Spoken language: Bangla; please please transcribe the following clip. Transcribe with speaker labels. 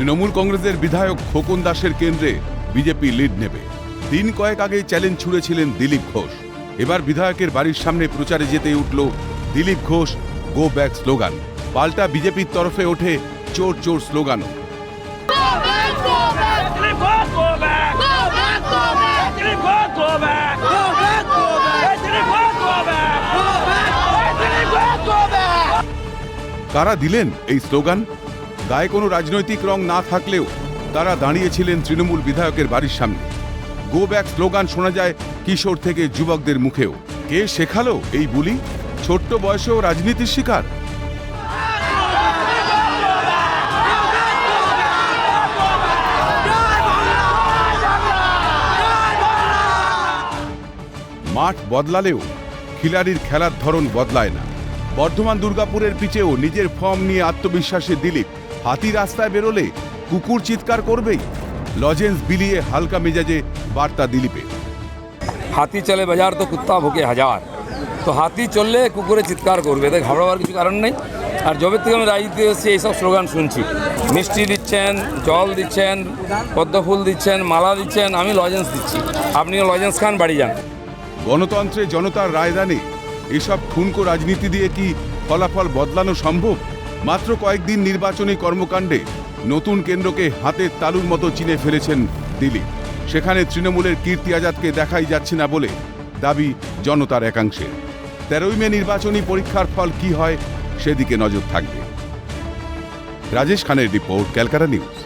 Speaker 1: তৃণমূল কংগ্রেসের বিধায়ক খোকন দাসের কেন্দ্রে বিজেপি লিড নেবে। দিন কয়েক আগে চ্যালেঞ্জ ছুড়েছিলেন দিলীপ ঘোষ। এবার বিধায়কের বাড়ির সামনে প্রচারে যেতে উঠল Dilip Ghosh go back slogan. পাল্টা বিজেপির তরফে ওঠে চোর চোর স্লোগানও! কারা দিলেন এই স্লোগান? গায়ে কোনো রাজনৈতিক রং না থাকলেও তারা দাঁড়িয়েছিলেন তৃণমূল বিধায়কের বাড়ির সামনে। গো ব্যাক স্লোগান শোনা যায় কিশোর থেকে যুবকদের মুখেও। কে শেখালো এই বুলি? ছোট্ট বয়সেও রাজনীতির শিকার? মাঠ বদলালেও খিলাড়ির খেলার ধরন বদলায় না। বর্ধমান দুর্গাপুরের পিচেও নিজের ফর্ম নিয়ে আত্মবিশ্বাসে দিলীপ। হাতি রাস্তায় বেরোলে কুকুর চিৎকার করবেই। লজেন্স বিলিয়ে হালকা মেজাজে বার্তা দিলীপের।
Speaker 2: হাতি চলে বাজার তো কুত্তা ভুকে হাজার। তো হাতি চললে কুকুরে চিৎকার করবে। এতে ঘাবড়াবার কিছু কারণ নেই। আর যবে থেকে আমি রাজনীতি এসেছি এইসব স্লোগান শুনছি। মিষ্টি দিচ্ছেন জল দিচ্ছেন পদ্মফুল দিচ্ছেন মালা দিচ্ছেন আমি লজেন্স দিচ্ছি। আপনিও লজেন্স খান বাড়ি যান।
Speaker 1: গণতন্ত্রে জনতার রায়দানে এসব ঠুনকো রাজনীতি দিয়ে কি ফলাফল বদলানো সম্ভব? মাত্র কয়েকদিন নির্বাচনী কর্মকাণ্ডে নতুন কেন্দ্রকে হাতের তালুর মতো চিনে ফেলেছেন দিলীপ সেখানে তৃণমূলের কীর্তি আজাদকে দেখাই যাচ্ছে না বলে দাবি জনতার একাংশে। তেরোই মে নির্বাচনী পরীক্ষার ফল কি হয় সেদিকে নজর থাকবে। রাজেশ খানের রিপোর্ট, ক্যালকাটা নিউজ।